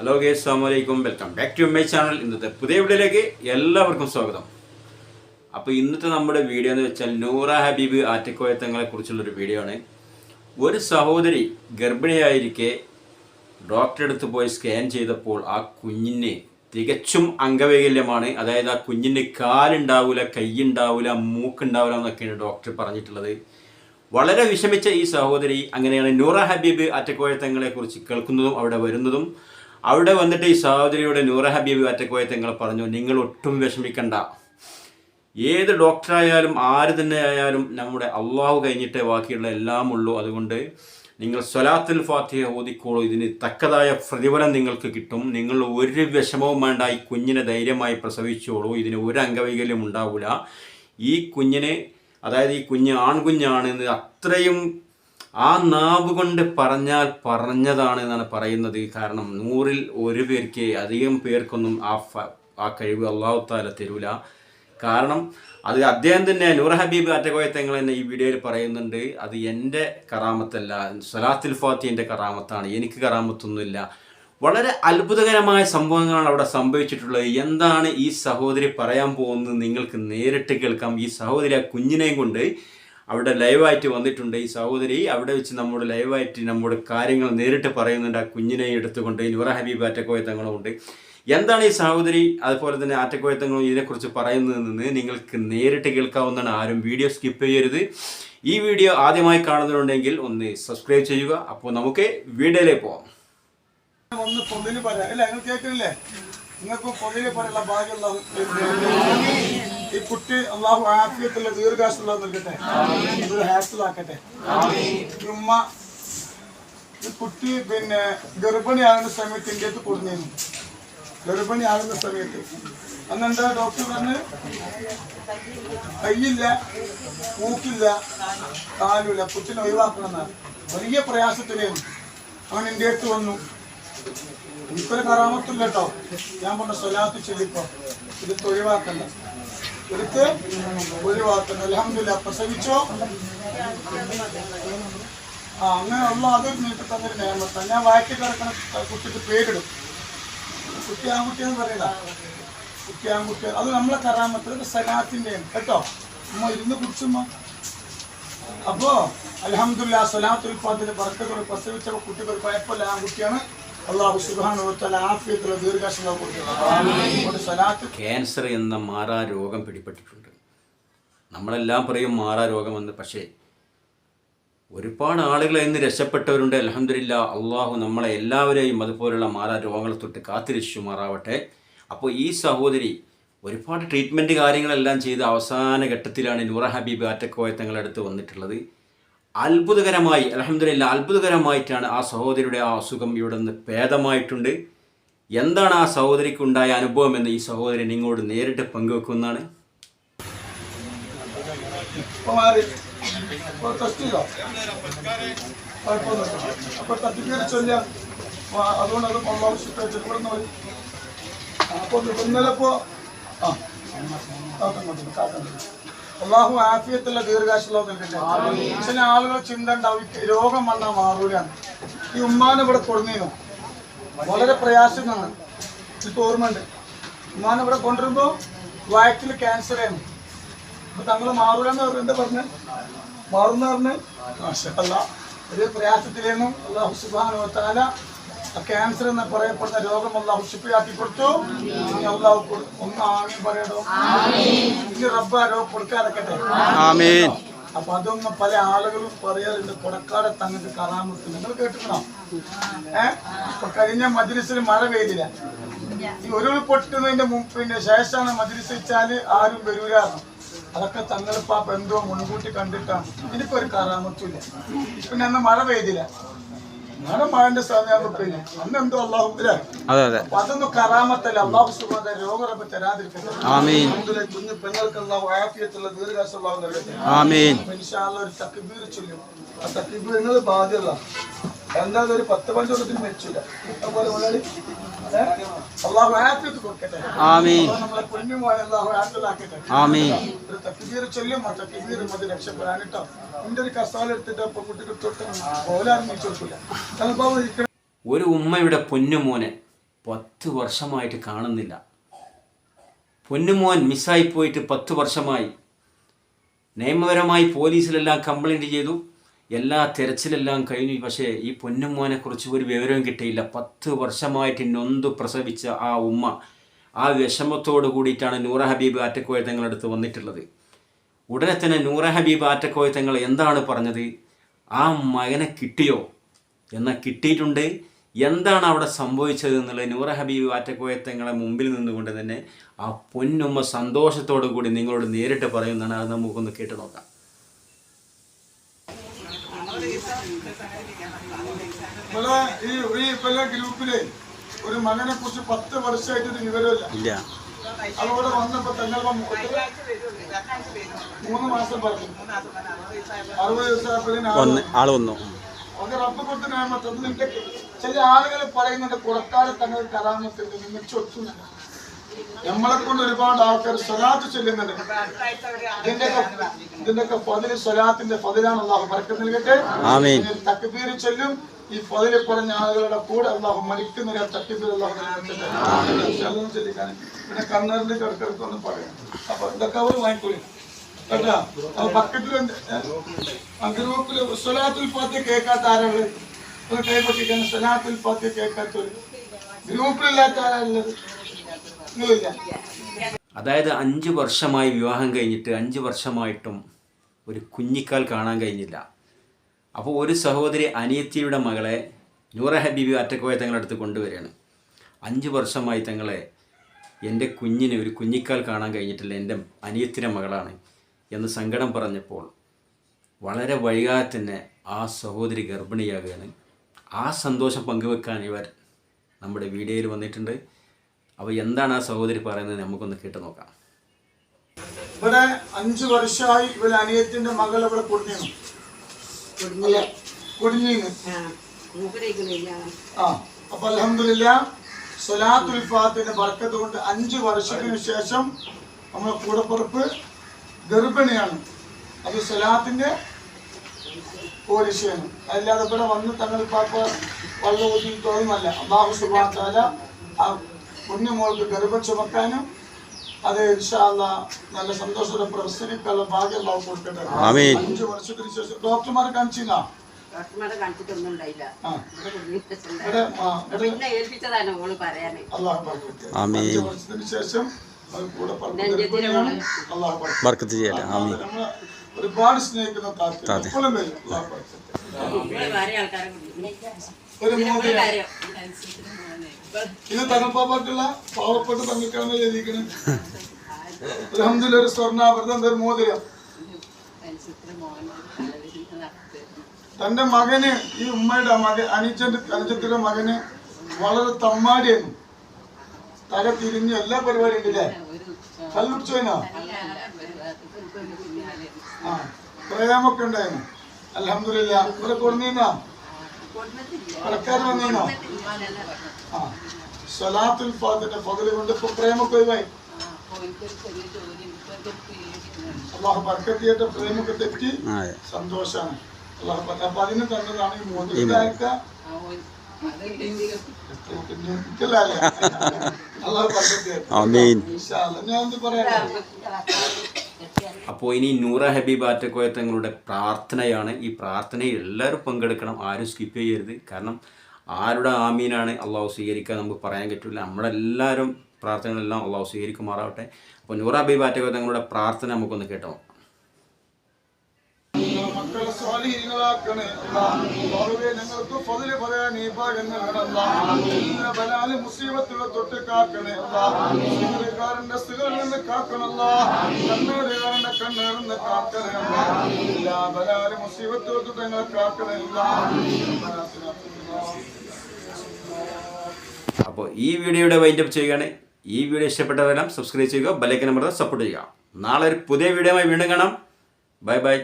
Hello ഗേ അസ്സാമലൈക്കും welcome back to my channel ഇന്നത്തെ പുതിയ വീഡിയോയിലേക്ക് എല്ലാവർക്കും സ്വാഗതം. അപ്പോൾ ഇന്നത്തെ നമ്മുടെ വീഡിയോ എന്ന് വെച്ചാൽ നൂറ ഹബീബ് ആറ്റക്കോയത്തങ്ങളെ കുറിച്ചുള്ളൊരു വീഡിയോ ആണ്. ഒരു സഹോദരി ഗർഭിണിയായിരിക്കെ ഡോക്ടറെ അടുത്ത് പോയി സ്കാൻ ചെയ്തപ്പോൾ ആ കുഞ്ഞിന് തികച്ചും അംഗവൈകല്യമാണ്. അതായത് ആ കുഞ്ഞിന് കാലുണ്ടാവില്ല കൈയുണ്ടാവില്ല മൂക്കുണ്ടാവില്ല എന്നൊക്കെയാണ് ഡോക്ടർ പറഞ്ഞിട്ടുള്ളത്. വളരെ വിഷമിച്ച ഈ സഹോദരി അങ്ങനെയാണ് നൂറ ഹബീബ് അറ്റക്കോയത്തങ്ങളെ കുറിച്ച് കേൾക്കുന്നതും അവിടെ വരുന്നതും. അവിടെ വന്നിട്ട് ഈ സഹോദരിയുടെ നൂറ ഹബീബ് അറ്റക്കോയത്തങ്ങൾ പറഞ്ഞു നിങ്ങൾ ഒട്ടും വിഷമിക്കണ്ട. ഏത് ഡോക്ടറായാലും ആര് തന്നെ ആയാലും നമ്മുടെ അള്ളാഹു കഴിഞ്ഞിട്ടേ ബാക്കിയുള്ള എല്ലാം ഉള്ളൂ. അതുകൊണ്ട് നിങ്ങൾ സ്വലാത്തുൽ ഫാത്തിഹ ഓതിക്കോളൂ. ഇതിന് തക്കതായ പ്രതിഫലം നിങ്ങൾക്ക് കിട്ടും. നിങ്ങൾ ഒരു വിഷമവും വേണ്ട. ഈ കുഞ്ഞിനെ ധൈര്യമായി പ്രസവിച്ചോളൂ. ഇതിന് ഒരു അംഗവൈകല്യം ഉണ്ടാവില്ല ഈ കുഞ്ഞിനെ അതായത് ഈ കുഞ്ഞ് ആൺകുഞ്ഞാണെന്ന് അത്രയും ആ നാവ് കൊണ്ട് പറഞ്ഞാൽ പറഞ്ഞതാണ് എന്നാണ് പറയുന്നത്. കാരണം നൂറിൽ ഒരു പേർക്ക് അധികം പേർക്കൊന്നും ആ ആ കഴിവ് അള്ളാഹുത്താല തരൂല. കാരണം അത് അദ്ദേഹം തന്നെ നൂർ ഹബീബ് അറ്റകോയത്തങ്ങൾ തന്നെ ഈ വീഡിയോയിൽ പറയുന്നുണ്ട്. അത് എന്റെ കറാമത്തല്ല സലാത്തുൽ ഫാത്തിന്റെ കറാമത്താണ്. എനിക്ക് കറാമത്തൊന്നുമില്ല. വളരെ അത്ഭുതകരമായ സംഭവങ്ങളാണ് അവിടെ സംഭവിച്ചിട്ടുള്ളത്. എന്താണ് ഈ സഹോദരി പറയാൻ പോകുന്നത്? നിങ്ങൾക്ക് നേരിട്ട് കേൾക്കാം. ഈ സഹോദരി ആ കുഞ്ഞിനെയും കൊണ്ട് അവിടെ ലൈവായിട്ട് വന്നിട്ടുണ്ട് ഈ സഹോദരി. അവിടെ വെച്ച് നമ്മുടെ ലൈവായിട്ട് നമ്മുടെ കാര്യങ്ങൾ നേരിട്ട് പറയുന്നുണ്ട്. ആ കുഞ്ഞിനെ എടുത്തുകൊണ്ട് നുറ ഹബീബ് ആറ്റക്കോയത്തങ്ങളും ഉണ്ട് എന്താണ് ഈ സഹോദരി അതുപോലെ തന്നെ ആറ്റക്കോയത്തങ്ങളും ഇതിനെക്കുറിച്ച് പറയുന്നതെന്ന് നിങ്ങൾക്ക് നേരിട്ട് കേൾക്കാവുന്നതാണ്. ആരും വീഡിയോ സ്കിപ്പ് ചെയ്യരുത്. ഈ വീഡിയോ ആദ്യമായി കാണുന്നുണ്ടെങ്കിൽ ഒന്ന് സബ്സ്ക്രൈബ് ചെയ്യുക. അപ്പോൾ നമുക്ക് വീഡിയോയിലേക്ക് പോവാം. ഒന്ന് അല്ലേ നിങ്ങൾക്ക് പൊന്നിൽ പറയാനുള്ള ഭാഗ്യമുള്ള ഈ കുട്ടി അള്ളാഹു ആഫിയത്തുള്ള ദീർഘാശുള്ള നൽകട്ടെ. ഒരു ഹാസിലാക്കട്ടെ ഉമ്മ ഈ കുട്ടി പിന്നെ ഗർഭിണിയാകുന്ന സമയത്ത് ഇന്ത്യയ്ക്ക് കൊടുന്നിരുന്നു ഗർഭിണിയാകുന്ന സമയത്ത്. അന്നെന്താ ഡോക്ടർ പറഞ്ഞ്? കയ്യില്ല മൂക്കില്ല കാലുമില്ല കുട്ടിനെ ഒഴിവാക്കണമെന്നാണ് വലിയ പ്രയാസത്തിലായിരുന്നു അവൻ ഇന്ത്യയ്ക്ക് വന്നു. ഇപ്പൊ കറാമത്തില്ല കേട്ടോ. ഞാൻ പറഞ്ഞ സ്വലാത്ത് ചൊല്ലിപ്പോ ഇത് ഒഴിവാക്കണ്ട എടുത്ത് ഒഴിവാക്കുന്നു അലഹമില്ല പ്രസവിച്ചോ ആ അങ്ങനെയുള്ള അത് നിനക്ക് തന്നൊരു നിയമത്താണ് ഞാൻ വയറ്റി കിടക്കുന്ന കുട്ടിക്ക് പേരിടും. കുട്ടി ആൺകുട്ടിയെന്ന് പറയല കുട്ടി ആൺകുട്ടി. അത് നമ്മളെ കറാമത്ത് സലാത്തിന്റെയും കേട്ടോ? അമ്മ ഇരുന്ന് കുടിച്ചുമ്മ അപ്പോ അലഹമില്ല സ്വലാത്തുൽ ഫാത്തിന്റെ ഭർത്തകൾ പ്രസവിച്ച കുട്ടിക്ക് ഒരു കുഴപ്പമില്ല. ആ കുട്ടിയാണ് അള്ളാഹു കൊടുക്കുന്നത് ക്യാൻസർ എന്ന മാറാ രോഗം പിടിപ്പെട്ടിട്ടുണ്ട് നമ്മളെല്ലാം പറയും മാറാ രോഗമെന്ന്. പക്ഷേ ഒരുപാട് ആളുകൾ ഇന്ന് രക്ഷപ്പെട്ടവരുണ്ട്. അലഹമില്ല അള്ളാഹു നമ്മളെ എല്ലാവരെയും അതുപോലുള്ള മാറാ രോഗങ്ങളെ തൊട്ട് കാത്തിരിച്ചു മാറാവട്ടെ. അപ്പോൾ ഈ സഹോദരി ഒരുപാട് ട്രീറ്റ്മെന്റ് കാര്യങ്ങളെല്ലാം ചെയ്ത് അവസാന ഘട്ടത്തിലാണ് നൂറ ഹബീബ് ആറ്റക്കോയ തങ്ങളുടെ അടുത്ത് വന്നിട്ടുള്ളത്. അത്ഭുതകരമായി അലഹമില്ല അത്ഭുതകരമായിട്ടാണ് ആ സഹോദരിയുടെ ആ അസുഖം ഇവിടെ നിന്ന് ഭേദമായിട്ടുണ്ട്. എന്താണ് ആ സഹോദരിക്കുണ്ടായ അനുഭവം എന്ന് ഈ സഹോദരി നിങ്ങളോട് നേരിട്ട് പങ്കുവെക്കുന്നതാണ്? അതുകൊണ്ട് അത് അള്ളാഹു ശുദ്ധ ഇവിടെ നിന്ന് മതി അപ്പൊ ഇന്നലെ ഇപ്പോ ആ. കാക്കുന്നുണ്ട് കാക്കുന്നുണ്ട് അള്ളാഹു ആഫിയത്തുള്ള ദീർഘാശുള്ള നൽകട്ടെ ചില ആളുകൾ ചിന്ത ഉണ്ടാവും രോഗം വന്നാൽ മാറൂലാണ് ഈ ഉമ്മാൻ ഇവിടെ കൊടുന്നീനു വളരെ പ്രയാസമാണ് ഇപ്പൊ ഓർമ്മയുണ്ട്. ഉമ്മാൻ ഇവിടെ കൊണ്ടുവരുമ്പോ വയറ്റിൽ ക്യാൻസർ ആയിരുന്നു അപ്പൊ തങ്ങൾ മാറൂലെന്ന് പറഞ്ഞു എന്താ പറഞ്ഞു? മാറുന്ന പറഞ്ഞ്? മാഷല്ല ഒരു പ്രയാസത്തിലേന്നും അള്ളാഹു സുബാനോ താല ക്യാൻസർ എന്ന് പറയപ്പെടുന്ന രോഗം അള്ളാഹു ശിപ്പയാക്കി കൊടുത്തു ഇനി അള്ളാഹു ഒന്ന് ആമീൻ പറയണോ? ഇനി റബ്ബ ആ രോഗം അപ്പൊ അതൊന്നും പല ആളുകളും പറയാറുണ്ട്. കൊടക്കാടെ തങ്ങൾക്ക് കറാമത്ത്. നിങ്ങൾ കേട്ടിട്ടുണ്ടോ? ഏഹ് കഴിഞ്ഞ മജ്ലിസിൽ മഴ പെയ്തില്ല. ഈ ഒരു പൊട്ടുന്നതിന്റെ മുമ്പ് പിന്നെ ശേഷമാണ് മജ്ലിസ് വെച്ചാൽ ആരും വരൂലായിരുന്നു അതൊക്കെ തങ്ങളിപ്പോ ആ ബന്ധുവും മുൻകൂട്ടി കണ്ടിട്ടാണ്. എനിക്കൊരു കറാമത്തുമില്ല പിന്നെ അന്ന് മഴ പെയ്തില്ല. നാളെ മഴന്റെ സമയമാകുമ്പോഴേ അന്ന് എന്തോ അള്ളാഹു അതെ അതെ. അതൊന്നും കറാമത്തല്ല. അള്ളാഹു സുബാന രോഗറപ്പ് തരാതിരിക്കട്ടെ. കുഞ്ഞു പെങ്ങൾക്ക് അള്ളാഹു ആഫിയത്തുള്ള ദീർഘാശം അള്ളാഹു ഒരു തക്ബീർ ചൊല്ലും. ആ തക്ബീർ നിങ്ങൾ ബാധ്യല്ല എന്തായാലും ഒരു പത്ത് പഞ്ചോളത്തിന് മരിച്ചില്ല അതുപോലെ അള്ളാഹു ആഫിയത്ത് കൊടുക്കട്ടെ. ആമീൻ. അള്ളാഹു നമ്മളെ ആമീൻ. ഒരു തക്ബീർ ചൊല്ലും ആ തക്ബീർ മതി രക്ഷപ്പെടാൻ കേട്ടോ എന്റെ ഒരു കസാല എടുത്തിട്ട് അപ്പൊ കുട്ടിക്ക് തൊട്ട് ഓലാരും നീച്ചു കൊടുക്കില്ല ചിലപ്പോ ഒരു ഉമ്മയുടെ പൊന്നുമോനെ പത്ത് വർഷമായിട്ട് കാണുന്നില്ല. പൊന്നുമോൻ മിസ്സായി പോയിട്ട് പത്ത് വർഷമായി. നിയമപരമായി പോലീസിലെല്ലാം കംപ്ലൈന്റ് ചെയ്തു. എല്ലാ തെരച്ചിലെല്ലാം കഴിഞ്ഞു. പക്ഷേ ഈ പൊന്നുമോനെക്കുറിച്ച് ഒരു വിവരവും കിട്ടിയില്ല. പത്ത് വർഷമായിട്ട് നൊന്തു പ്രസവിച്ച ആ ഉമ്മ ആ വിഷമത്തോട് കൂടിയിട്ടാണ് നൂറ ഹബീബ് ആറ്റക്കോയ തങ്ങളടുത്ത് വന്നിട്ടുള്ളത്. ഉടനെ തന്നെ നൂറ ഹബീബ് ആറ്റക്കോയ തങ്ങൾ എന്താണ് പറഞ്ഞത്? ആ മകനെ കിട്ടിയോ? എന്നാൽ കിട്ടിയിട്ടുണ്ട്. എന്താണ് അവിടെ സംഭവിച്ചത് എന്നുള്ളത് നൂറ ഹബീബ് ആറ്റക്കോയ തങ്ങളെ മുമ്പിൽ നിന്നുകൊണ്ട് തന്നെ ആ പൊന്നുമ്മ സന്തോഷത്തോടു കൂടി നിങ്ങളോട് നേരിട്ട് പറയുന്നതാണ്. അത് നമുക്കൊന്ന് കേട്ട് നോക്കാം. ഇവിടെ ഈ ഈ ഇപ്പല്ല ഗ്രൂപ്പിൽ ഒരു മകനെ കുറിച്ച് പത്ത് വർഷമായിട്ട് ഒരു വിവരമില്ല ഇല്ല. അതോടെ വന്നപ്പോ തങ്ങൾ മൂന്ന് മാസം പറഞ്ഞു. അറുപത് ദിവസം ആൾ വന്നു അത് റബ്ബ് കൊടുത്ത നിന്റെ ചില ആളുകൾ പറയുന്നുണ്ട് കുറക്കാതെ തങ്ങൾ കലാമത്തിൽ നിന്ന് ചൊത്തുന്നുണ്ട് നമ്മളെ കൊണ്ട് ഒരുപാട് ആൾക്കാർ സ്വലാത്ത് ചെല്ലുന്നത് ഇതിന്റെയൊക്കെ ഇതിന്റെയൊക്കെ ഫതിൽ സ്വലാത്തിന്റെ ഫതിലാണ് അള്ളാഹു പറക്കം നൽകട്ടെ. ആമീൻ. ചെല്ലും. ഈ ഫതിൽ കുറഞ്ഞ ആളുകളുടെ കൂടെ അള്ളാഹു മരിക്കുന്ന തട്ടിപ്പിൽ അള്ളാഹു ചൊല്ലിക്കാൻ പിന്നെ കണ്ണൂരിന്റെ കിടക്കിടക്കൊന്ന് പറയാം. അപ്പൊ ഇതൊക്കെ അവർ വാങ്ങിക്കൊള്ളി കേട്ടാ? അപ്പൊ ബക്കറ്റിലുണ്ട് ഗ്രൂപ്പിൽ സ്വലാത്തുൽ ഫാത്തി കേൾക്കാത്ത ആരാൾ ഒരു കൈ പൊട്ടിക്കാൻ സ്വലാത്തുൽ ഫാത്തി കേൾക്കാത്തവര്. ഗ്രൂപ്പിലില്ലാത്ത ആരാളുള്ളത് അതായത് അഞ്ച് വർഷമായി വിവാഹം കഴിഞ്ഞിട്ട് അഞ്ച് വർഷമായിട്ടും ഒരു കുഞ്ഞിക്കാൽ കാണാൻ കഴിഞ്ഞില്ല. അപ്പോൾ ഒരു സഹോദരി അനിയത്തിയുടെ മകളെ നൂറ ഹബീബി അറ്റക്കോയ തങ്ങളുടെ അടുത്ത് കൊണ്ടുവരികയാണ്. അഞ്ച് വർഷമായി തങ്ങളെ എന്റെ കുഞ്ഞിനെ ഒരു കുഞ്ഞിക്കാൽ കാണാൻ കഴിഞ്ഞിട്ടില്ല എന്റെ അനിയത്തിന്റെ മകളാണ് എന്ന് സങ്കടം പറഞ്ഞപ്പോൾ വളരെ വൈകാതെ തന്നെ ആ സഹോദരി ഗർഭിണിയാകുകയാണ്. ആ സന്തോഷം പങ്കുവെക്കാൻ ഇവർ നമ്മുടെ വീഡിയോയിൽ വന്നിട്ടുണ്ട്. അപ്പോൾ എന്താണ് ആ സഹോദരി പറയുന്നത് നമുക്കൊന്ന് കേട്ട് നോക്കാം. ഇവിടെ അഞ്ചു വർഷമായി ഇവിടെ അനിയത്തിന്റെ മകൾ ഇവിടെ അല്ല കുടുങ്ങിന്ന് ആ അപ്പൊ അലഹമില്ല സലാത്തുൽ ഫാത്തിന്റെ ബർക്കത്ത് കൊണ്ട് അഞ്ചു വർഷത്തിന് ശേഷം നമ്മളെ കൂടപ്പുറപ്പ് ഗർഭിണിയാണ്. അത് സലാത്തിന്റെ പോലീസാണ് അല്ലാതെ ഇവിടെ വന്ന് തങ്ങൾ പാപ്പ വള്ള ഊതി തോന്നുന്നല്ല അള്ളാഹു സുബാത്താല ആ കുഞ്ഞുമോൾക്ക് ഗർഭം ചുമക്കാനും അത് ഇൻഷാല്ല നല്ല സന്തോഷത്തോടെ പ്രസരിക്കാനുള്ള ഭാഗ്യം കൊടുക്കട്ടെ. ആമീൻ. അഞ്ചു വർഷത്തിന് ശേഷം ഡോക്ടർമാരെ കാണിച്ചില്ല ഡോക്ടർമാരെ കാണിച്ചിട്ടൊന്നും ഉണ്ടായില്ല പിന്നെ ഏൽപ്പിച്ചതാണ് ഓൾ പറയാന്. അള്ളാഹു ബർക്കത്ത്. ആമീൻ. അഞ്ച് വർഷത്തിന് ശേഷം ബർക്കത്ത്. ആമീൻ. ഒരുപാട് സ്നേഹിക്കുന്ന താത്ത എപ്പോഴും വരും. ഒരു ഇത് തങ്ങപ്പാപ്പാക്കുള്ള പാവപ്പെട്ട തങ്ങൾക്കാണ് അലഹമ്മദില്ല ഒരു സ്വർണാഭരണം ഒരു മോതിരം. തന്റെ മകന് ഈ ഉമ്മയുടെ മകൻ അനിച്ചന്റെ അനുജത്തിന്റെ മകന് വളരെ തമ്മാടിയായിരുന്നു. തല തിരിഞ്ഞ് എല്ലാ പരിപാടിയും ഒരു ഭാഗത്തേക്ക് ആ പ്രേമൊക്കെ ഉണ്ടായിരുന്നു. അലഹമില്ല ഇവിടെ കൊടുന്നീന്നാ കടക്കാർ വന്നീനോ. ആ. സ്വലാത്തുൽ ഫാത്തിന്റെ പകൽ കൊണ്ട് ഇപ്പൊ പ്രേമൊക്കെ ഒഴിവായി. അള്ളാഹു ബർക്കത്തിയായിട്ട് പ്രേമൊക്കെ തെറ്റി. സന്തോഷാണ്. അള്ളാഹു അപ്പൊ അതിന് തന്നതാണ് ഈ മോദിക്കാർക്ക അള്ളാഹു ബർക്കത്തിയായിട്ട്. ഞാൻ പറയാ അപ്പോൾ ഇനി നൂറ ഹബീബ് ആറ്റക്കോയ തങ്ങളുടെ പ്രാർത്ഥനയാണ്. ഈ പ്രാർത്ഥനയിൽ എല്ലാവരും പങ്കെടുക്കണം. ആരും സ്കിപ്പ് ചെയ്യരുത്. കാരണം ആരുടെ ആമീനാണ് അള്ളാഹു സ്വീകരിക്കുക നമുക്ക് പറയാൻ പറ്റില്ല നമ്മളെല്ലാവരും പ്രാർത്ഥനകളെല്ലാം അള്ളാഹു സ്വീകരിക്കുമാറാവട്ടെ. അപ്പോൾ നൂറ ഹബീബ് ആറ്റക്കോയ തങ്ങളുടെ പ്രാർത്ഥന നമുക്കൊന്ന് കേട്ടോ. മക്കളെ സ്വാധീനങ്ങളാക്കണേ. അള്ളാഹുവേ ഞങ്ങൾക്ക് പതിൽ പറയാൻ ഈ ഭാഗങ്ങൾ ബലാൽ മുസീബത്തുള്ള തൊട്ട് കാക്കണേ കാരന്റെ സിഗറിൽ നിന്ന് കാക്കണല്ല കണ്ണേറുകാരന്റെ കണ്ണേറിൽ നിന്ന് കാക്കണേ. എല്ലാ ബലാൽ മുസീബത്തുള്ള തൊട്ട് ഞങ്ങൾ കാക്കണേ അപ്പോൾ ഈ വീഡിയോയുടെ വൈൻഡപ്പ് ചെയ്യുകയാണ്. ഈ വീഡിയോ ഇഷ്ടപ്പെട്ടവരെല്ലാം സബ്സ്ക്രൈബ് ചെയ്യുക ബലൈക്കൻ നമ്പർ സപ്പോർട്ട് ചെയ്യുക. നാളെ ഒരു പുതിയ വീഡിയോയുമായി വീണ്ടും കാണാം. Bye bye